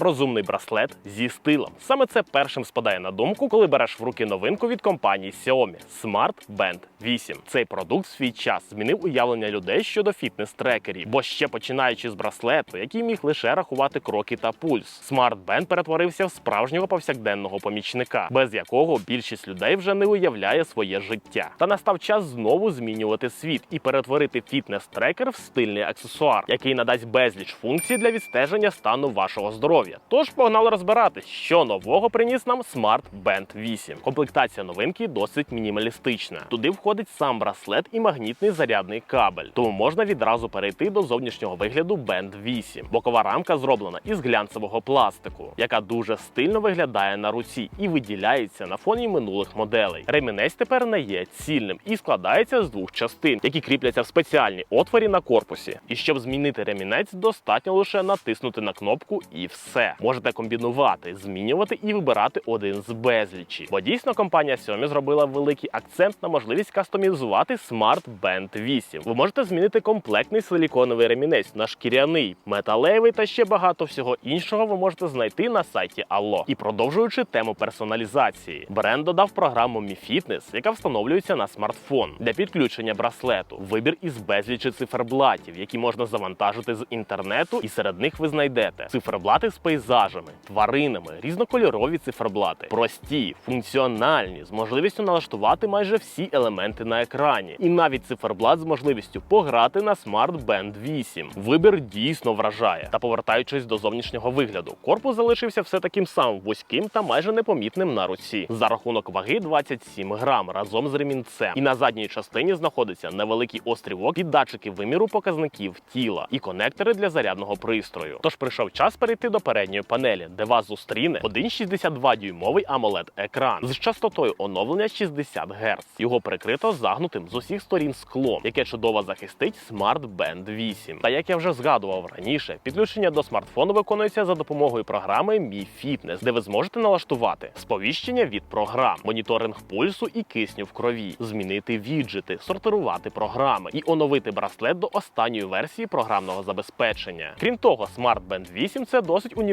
Розумний браслет зі стилем. Саме це першим спадає на думку, коли береш в руки новинку від компанії Xiaomi Smart Band 8. Цей продукт в свій час змінив уявлення людей щодо фітнес-трекерів, бо ще починаючи з браслету, який міг лише рахувати кроки та пульс, Smart Band перетворився в справжнього повсякденного помічника, без якого більшість людей вже не уявляє своє життя. Та настав час знову змінювати світ і перетворити фітнес-трекер в стильний аксесуар, який надасть безліч функцій для відстеження стану вашого здоров'я. Тож погнали розбиратись, що нового приніс нам Smart Band 8. Комплектація новинки досить мінімалістична. Туди входить сам браслет і магнітний зарядний кабель, тому можна відразу перейти до зовнішнього вигляду Band 8. Бокова рамка зроблена із глянцевого пластику, яка дуже стильно виглядає на руці і виділяється на фоні минулих моделей. Ремінець тепер не є цільним і складається з двох частин, які кріпляться в спеціальній отворі на корпусі. І щоб змінити ремінець, достатньо лише натиснути на кнопку і все. Можете комбінувати, змінювати і вибирати один з безлічі. Бо дійсно компанія Xiaomi зробила великий акцент на можливість кастомізувати Smart Band 8. Ви можете змінити комплектний силіконовий ремінець на шкіряний, металевий та ще багато всього іншого ви можете знайти на сайті Allo. І продовжуючи тему персоналізації, бренд додав програму Mi Fitness, яка встановлюється на смартфон для підключення браслету. Вибір із безлічі циферблатів, які можна завантажити з інтернету, і серед них ви знайдете циферблати з пейзажами, тваринами, різнокольорові циферблати, прості, функціональні, з можливістю налаштувати майже всі елементи на екрані, і навіть циферблат з можливістю пограти на Smart Band 8. Вибір дійсно вражає. Та повертаючись до зовнішнього вигляду, корпус залишився все таким самим вузьким та майже непомітним на руці. За рахунок ваги 27 грам разом з ремінцем. І на задній частині знаходиться невеликий острівок під датчики виміру показників тіла і конектори для зарядного пристрою. Тож прийшов час перейти до передньої панелі, де вас зустріне 1,62 дюймовий amoled екран з частотою оновлення 60 Гц. Його прикрито загнутим з усіх сторін склом, яке чудово захистить Smart Band 8. Та як я вже згадував раніше, підключення до смартфону виконується за допомогою програми Mi Fitness, де ви зможете налаштувати сповіщення від програм, моніторинг пульсу і кисню в крові, змінити віджити, сортирувати програми і оновити браслет до останньої версії програмного забезпечення. Крім того, Smart Band 8 це досить універсальний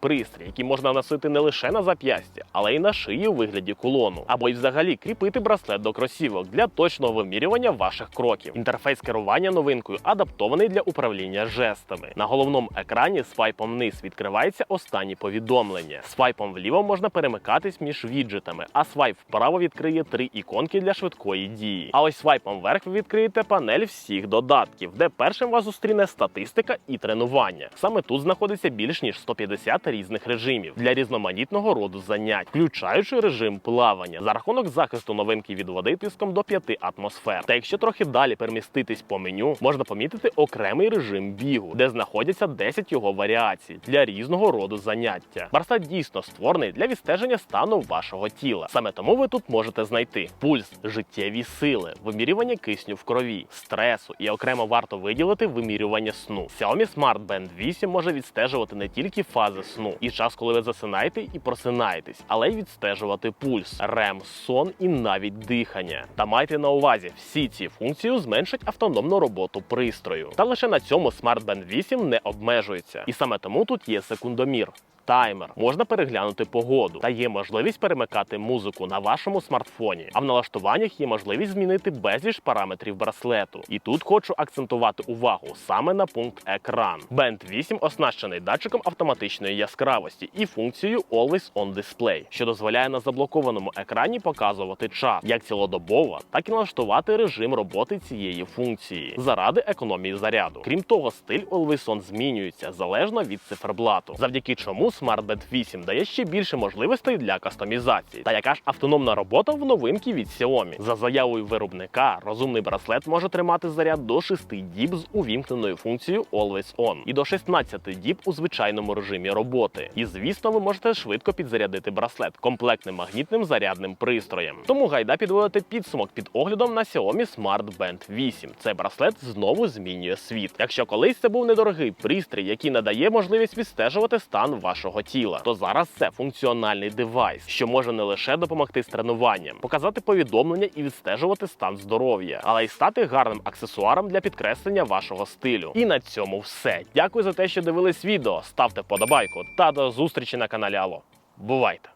пристрій, який можна носити не лише на зап'ясті, але й на шиї у вигляді кулону, або й взагалі кріпити браслет до кросівок для точного вимірювання ваших кроків. Інтерфейс керування новинкою адаптований для управління жестами. На головному екрані свайпом вниз відкривається останні повідомлення. Свайпом вліво можна перемикатись між віджитами, а свайп вправо відкриє три іконки для швидкої дії. А ось свайпом вверх ви відкриєте панель всіх додатків, де першим вас зустріне статистика і тренування. Саме тут знаходиться більш ніж 150 різних режимів для різноманітного роду занять, включаючи режим плавання за рахунок захисту новинки від води тиском до 5 атмосфер. Та якщо трохи далі переміститись по меню, можна помітити окремий режим бігу, де знаходяться 10 його варіацій для різного роду заняття. Барсат дійсно створений для відстеження стану вашого тіла. Саме тому ви тут можете знайти пульс, життєві сили, вимірювання кисню в крові, стресу і окремо варто виділити вимірювання сну. Xiaomi Smart Band 8 може відстежувати не тільки фази сну і час, коли ви засинаєте і просинаєтесь, але й відстежувати пульс, рем, сон і навіть дихання. Та майте на увазі, всі ці функції зменшать автономну роботу пристрою. Та лише на цьому Smart Band 8 не обмежується. І саме тому тут є секундомір. Таймер можна переглянути погоду та є можливість перемикати музику на вашому смартфоні. А в налаштуваннях є можливість змінити безліч параметрів браслету. І тут хочу акцентувати увагу саме на пункт екран. Band 8 оснащений датчиком автоматичної яскравості і функцією Always On Display, що дозволяє на заблокованому екрані показувати час як цілодобово, так і налаштувати режим роботи цієї функції заради економії заряду. Крім того, стиль Always On змінюється залежно від циферблату, завдяки чому SmartBand 8 дає ще більше можливостей для кастомізації. Та яка ж автономна робота в новинки від Xiaomi. За заявою виробника, розумний браслет може тримати заряд до 6 діб з увімкненою функцією Always On і до 16 діб у звичайному режимі роботи. І звісно, ви можете швидко підзарядити браслет комплектним магнітним зарядним пристроєм. Тому гайда підводити підсумок під оглядом на Xiaomi Smart Band 8. Цей браслет знову змінює світ. Якщо колись це був недорогий пристрій, який надає можливість відстежувати стан вашого тіла, то зараз це функціональний девайс, що може не лише допомогти з тренуванням, показати повідомлення і відстежувати стан здоров'я, але й стати гарним аксесуаром для підкреслення вашого стилю. І на цьому все. Дякую за те, що дивились відео. Ставте ставте вподобайку та до зустрічі на каналі Ало. Бувайте!